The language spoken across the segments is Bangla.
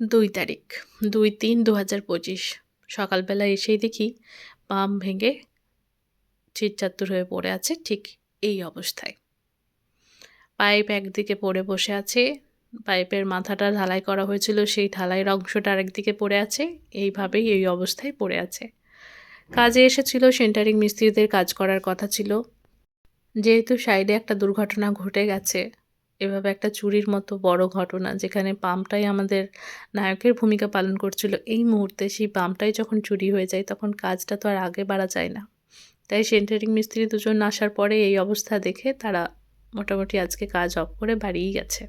দুই তারিখ, দুই তিন দু হাজার পঁচিশ। সকালবেলা এসেই দেখি পাম ভেঙে চিরচাত্তুর হয়ে পড়ে আছে ঠিক এই অবস্থায়। পাইপ একদিকে পড়ে বসে আছে, পাইপের মাথাটা ঢালাই করা হয়েছিল, সেই ঢালাইয়ের অংশটা আরেকদিকে পড়ে আছে, এইভাবেই এই অবস্থায় পড়ে আছে। কাজে এসেছিল, সেন্টারিং মিস্ত্রিদের কাজ করার কথা ছিল। যেহেতু সাইডে একটা দুর্ঘটনা ঘটে গেছে এভাবে একটা চুরির মতো বড় ঘটনা যেখানে পাম্পটাই আমাদের নায়কের ভূমিকা পালন করছিল, এই মুহূর্তে সেই পাম্পটাই যখন চুরি হয়ে যায় তখন কাজটা তো আর আগে বাড়া যায় না। তাই সেন্টারিং মিস্ত্রি দুজন আসার পরে এই অবস্থা দেখে তারা মোটামুটি আজকে কাজ অফ করে বাড়িয়েই গেছে।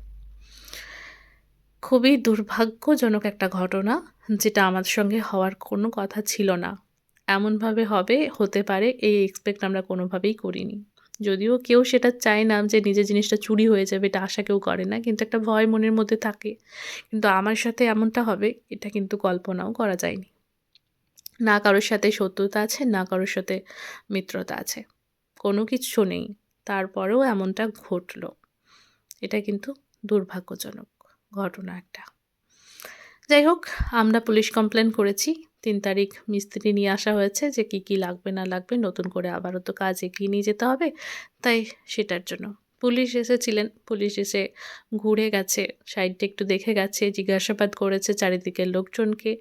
খুবই দুর্ভাগ্যজনক একটা ঘটনা যেটা আমার সঙ্গে হওয়ার কোনো কথা ছিল না। এমনভাবে হবে, হতে পারে, এই এক্সপেক্ট আমরা কোনোভাবেই করিনি। যদিও কেউ সেটা চায় না যে নিজের জিনিসটা চুরি হয়ে যাবে, এটা আশা কেউ করে না, কিন্তু একটা ভয় মনের মধ্যে থাকে। কিন্তু আমার সাথে এমনটা হবে, এটা কিন্তু কল্পনাও করা যায়নি। না কারোর সাথে শত্রুতা আছে, না কারোর সাথে মিত্রতা আছে। কোনো কিছু নেই, তারপরেও এমনটা ঘটলো। এটা কিন্তু দুর্ভাগ্যজনক ঘটনা একটা। যাই হোক, আমরা পুলিশ কমপ্লেন করেছি। তিন তারিখ মিস্ত্রি নিয়ে আসা হয়েছে যে কি কি লাগবে, না লাগবে, নতুন করে আবারও তো কাজ এগিয়ে নিয়ে যেতে হবে। তাই সেটার জন্য। পুলিশ এসেছিলেন। পুলিশ এসে ঘুরে গেছে, সাইডটা একটু দেখে গেছে, জিজ্ঞাসাবাদ করেছে চারিদিকের লোকজনকে।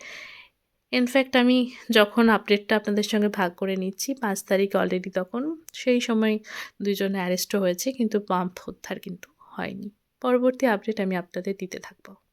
ইনফ্যাক্ট আমি যখন আপডেটটা আপনাদের সঙ্গে ভাগ করে নিচ্ছি, পাঁচ তারিখ অলরেডি তখন, সেই সময় দুজন অ্যারেস্টও হয়েছে, কিন্তু পাম্প উদ্ধার কিন্তু হয়নি। পরবর্তী আপডেট আমি আপনাদের দিতে থাকব।